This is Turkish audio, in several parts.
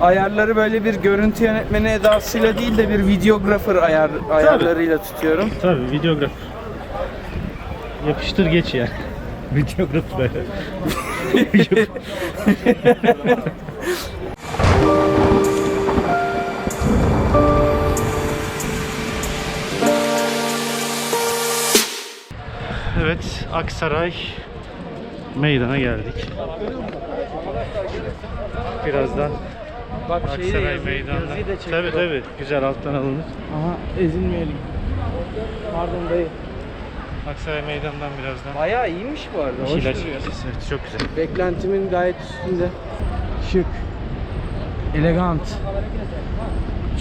ayarları böyle bir görüntü yönetmeni edasıyla değil de bir videographer ayar, ayarlarıyla tutuyorum. Tabii videograf. Yapıştır geç ya. videograf böyle. evet, Aksaray meydana geldik. Birazdan Bak Aksaray meydanda. Tabii tabii, güzel alttan alınır. Aha ezilmeyelim. Pardon dayı. Aksaray meydandan birazdan. Bayağı iyiymiş bu arada. Bir Hoş şeyler duruyor. çekeceğiz. Evet, çok güzel. Beklentimin gayet üstünde. Şık. Elegant.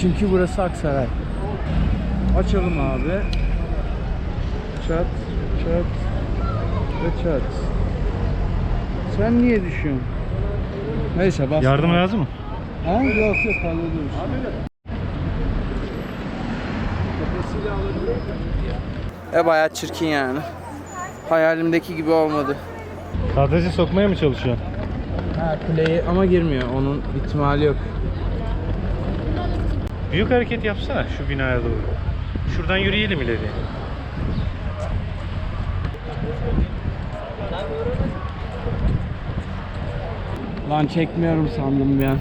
Çünkü burası Aksaray. Açalım abi. Çat, çat ve çat. Sen niye düşüyorsun? Neyse bas. Yardım lazım mı? Ha? Yok yok hallediyoruz. E bayağı çirkin yani. Hayalimdeki gibi olmadı. Kadrajı sokmaya mı çalışıyorsun? Ha kuleyi ama girmiyor. Onun ihtimali yok. Büyük hareket yapsana şu binaya doğru. Şuradan yürüyelim ileri. Lan çekmiyorum sandım an.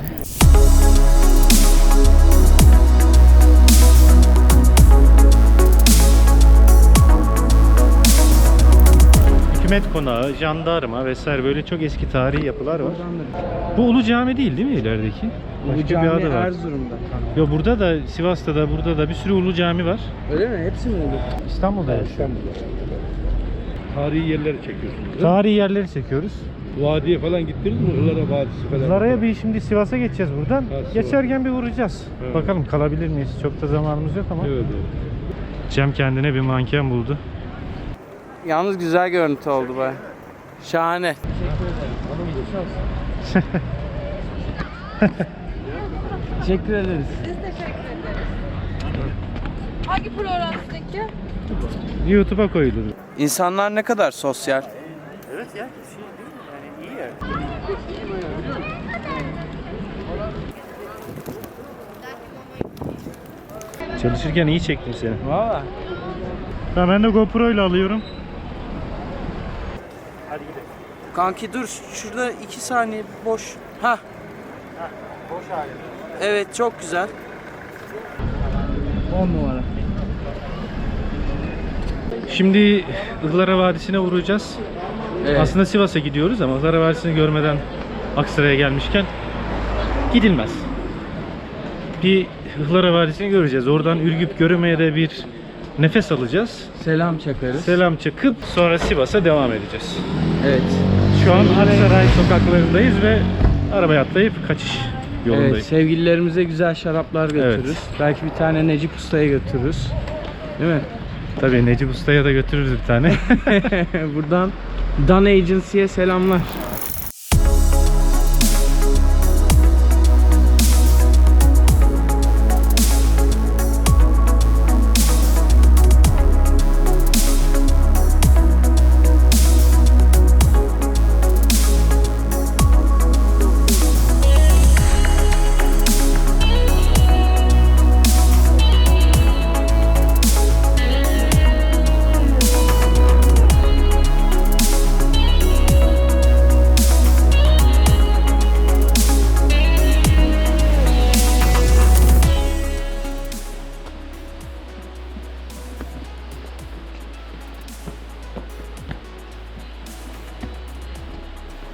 Hükümet konağı, jandarma vesaire böyle çok eski tarihi yapılar var. Bu Ulu Cami değil değil mi ilerideki? Başka cami bir adı var. Erzurum'da. Yo burada da Sivas'ta da burada da bir sürü Ulu Cami var. Öyle mi? Hepsi mi olur? İstanbul'da yaşıyor. Tarihi yerleri çekiyorsunuz. Tarihi yerleri çekiyoruz. Vadiye falan gittiniz mi? Ilara Vadisi falan. Lara'ya bir şimdi Sivas'a geçeceğiz buradan. Sivas. Geçerken bir uğrayacağız. Evet. Bakalım kalabilir miyiz? Çok da zamanımız yok ama. Evet, evet. Cem kendine bir manken buldu. Yalnız güzel görüntü oldu baya. Şahane. Teşekkür ederiz. Biz teşekkür ederiz. Hangi program sizinki? YouTube'a koyulur. İnsanlar ne kadar sosyal. Evet ya. Şey değil yani iyi ya. Çalışırken iyi çektim seni. Valla. Ben, ben de GoPro ile alıyorum. Kanki dur şurada iki saniye boş. Ha. Boş hali. Evet çok güzel. 10 numara. Şimdi Ihlara Vadisi'ne uğrayacağız. Evet. Aslında Sivas'a gidiyoruz ama Ihlara Vadisi'ni görmeden Aksaray'a gelmişken gidilmez. Bir Ihlara Vadisi'ni göreceğiz. Oradan Ürgüp Göreme'ye de bir nefes alacağız. Selam çakarız. Selam çakıp sonra Sivas'a devam edeceğiz. Evet. Şu an Aksaray sokaklarındayız ve arabaya atlayıp kaçış Evet, yolundayız. sevgililerimize güzel şaraplar götürürüz. Belki bir tane Necip Usta'ya götürürüz. Değil mi? Tabii Necip Usta'ya da götürürüz bir tane. Buradan Dan Agency'ye selamlar.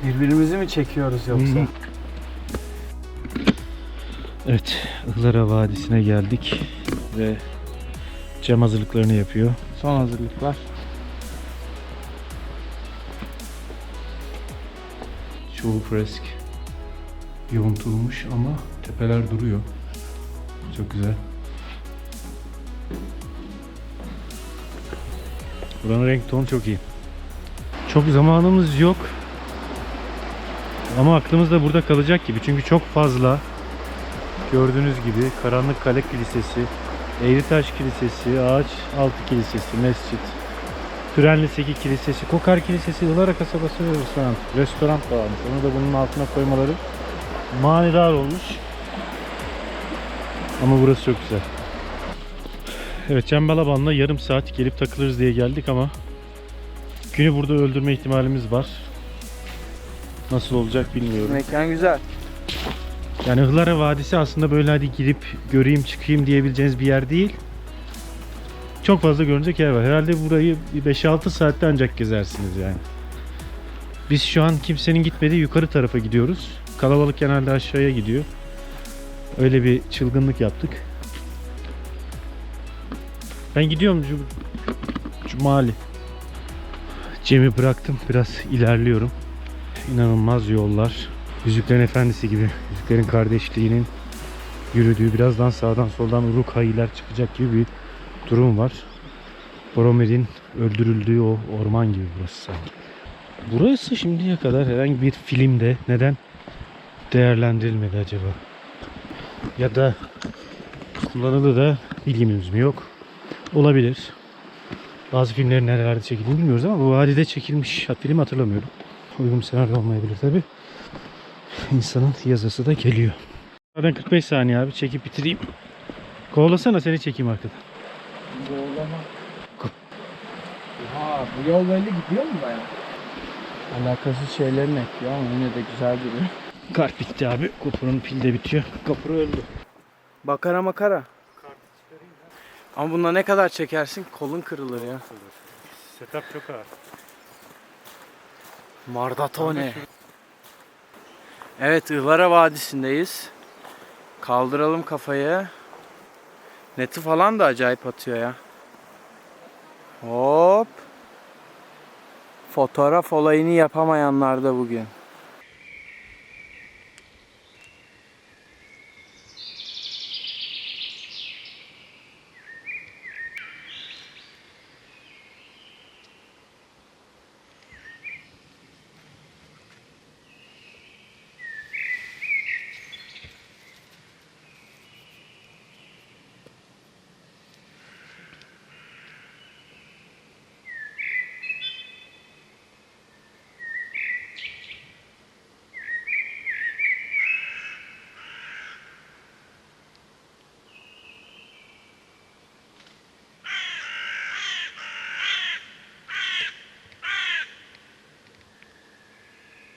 Birbirimizi mi çekiyoruz yoksa? evet, Ihlara Vadisi'ne geldik ve cam hazırlıklarını yapıyor. Son hazırlıklar. Çoğu fresk yontulmuş ama tepeler duruyor. Çok güzel. Buranın renk tonu çok iyi. Çok zamanımız yok. Ama aklımızda burada kalacak gibi. Çünkü çok fazla gördüğünüz gibi Karanlık Kale Kilisesi, Eğritaş Kilisesi, Ağaç Altı Kilisesi, Mescit, Türenli Seki Kilisesi, Kokar Kilisesi, Ilara Kasabası ve restoran. Restoran varmış. Onu da bunun altına koymaları manidar olmuş. Ama burası çok güzel. Evet Cembalaban'la yarım saat gelip takılırız diye geldik ama günü burada öldürme ihtimalimiz var. Nasıl olacak bilmiyorum. Mekan güzel. Yani Ihlara Vadisi aslında böyle hadi girip göreyim çıkayım diyebileceğiniz bir yer değil. Çok fazla görünecek yer var. Herhalde burayı bir 5-6 saatte ancak gezersiniz yani. Biz şu an kimsenin gitmediği yukarı tarafa gidiyoruz. Kalabalık genelde aşağıya gidiyor. Öyle bir çılgınlık yaptık. Ben gidiyorum Cum Cumali. Cem'i bıraktım. Biraz ilerliyorum. İnanılmaz yollar. Yüzüklerin Efendisi gibi. Yüzüklerin kardeşliğinin yürüdüğü birazdan sağdan soldan Uruk-hai'ler çıkacak gibi bir durum var. Boromir'in öldürüldüğü o orman gibi burası sanki. Burası şimdiye kadar herhangi bir filmde neden değerlendirilmedi acaba? Ya da kullanıldı da bilgimiz mi yok? Olabilir. Bazı filmlerin nerelerde çekildiğini bilmiyoruz ama bu vadide çekilmiş film hatırlamıyorum. Uygun bir senaryo olmayabilir tabi. İnsanın yazısı da geliyor. Zaten 45 saniye abi çekip bitireyim. Kovalasana seni çekeyim arkadan. Doğrulama. Ha bu yol böyle gidiyor mu baya? Alakasız şeylerin ekliyor ama yine de güzel duruyor. Kart bitti abi. GoPro'nun pili de bitiyor. GoPro öldü. Bakara makara. Ama bunda ne kadar çekersin kolun kırılır ya. Setup çok ağır. Mardatone. Evet Ihlara Vadisi'ndeyiz. Kaldıralım kafayı. Neti falan da acayip atıyor ya. Hop. Fotoğraf olayını yapamayanlar da bugün.